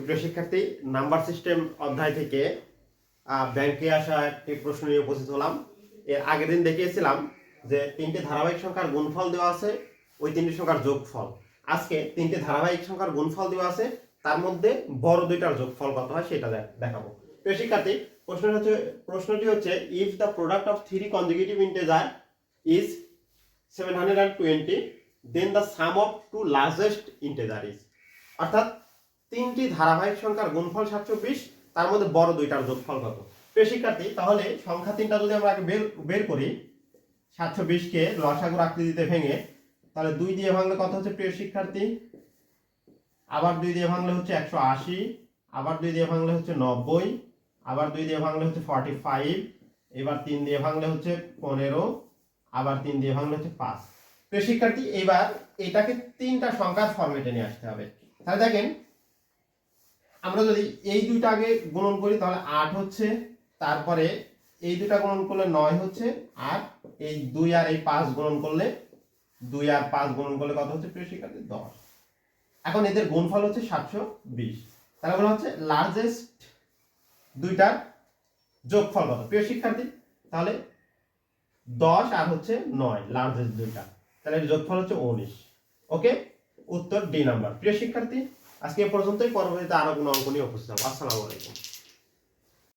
সুপ্রিয় শিক্ষার্থী, number system অধ্যায় থেকে ব্যাংকে আসা একটি প্রশ্ন নিয়ে উপস্থিত হলাম। এর আগের দিন দেখিয়েছিলাম যে তিনটে ধারাবাহিক সংখ্যার গুণফল দেওয়া আছে, ওই তিনটি সংখ্যার যোগফল। আজকে তিনটে ধারাবাহিক সংখ্যার গুণফল দেওয়া আছে, তার মধ্যে বড় দুইটার যোগফল কত হয় সেটা দেখ- দেখাবো। প্রিয় শিক্ষার্থী প্রশ্ন হচ্ছে প্রশ্নটি হচ্ছে if the product of three consecutive integer is seven hundred and twenty then the sum of two largest integer is অর্থাৎ তিনটি ধারাবাহিক সংখ্যার গুণফল সাতশো বিশ তার মধ্যে বড় দুইটার যোগফল কত? প্রিয় শিক্ষার্থী, তাহলে সংখ্যা তিনটা যদি আমরা বের বের করি সাতশো বিশকে লসাগুর আকৃতিতে ভেঙে, তাহলে দুই দিয়ে ভাঙলে কত হচ্ছে প্রিয় শিক্ষার্থী? আবার দুই দিয়ে ভাঙলে হচ্ছে একশো আশি, আবার দুই দিয়ে ভাঙলে হচ্ছে নব্বই, আবার দুই দিয়ে ভাঙলে হচ্ছে ফর্টি ফাইভ এবার তিন দিয়ে ভাঙলে হচ্ছে পনেরো, আবার তিন দিয়ে ভাঙলে হচ্ছে পাঁচ। প্রিয় শিক্ষার্থী, এবার এটাকে তিনটা সংখ্যার ফরম্যাটে নিয়ে আসতে হবে। তাহলে দেখেন আমরা যদি এই দুইটা আগে গুণন করি, তাহলে আট হচ্ছে, তারপরে এই দুটা গুণন করলে নয় হচ্ছে, আর এই দুই আর এই পাঁচ গুণন করলে দুই আর পাঁচ গুণন করলে কত হচ্ছে? প্রিয় শিক্ষার্থী, দশ। এখন এদের গুণফল হচ্ছে সাতশো বিশ। তাহলে বলা হচ্ছে লার্জেস্ট দুইটার যোগফল কত? প্রিয় শিক্ষার্থী, তাহলে দশ আর হচ্ছে নয় লার্জেস্ট দুইটা। তাহলে যোগফল হচ্ছে উনিশ। ওকে? উত্তর ডি নাম্বার। প্রিয় শিক্ষার্থী আজকে এ পর্যন্তই পরবর্তীতে আরও কোনো অঙ্ক নিয়ে উপস্থিত হব। আসসালামু আলাইকুম।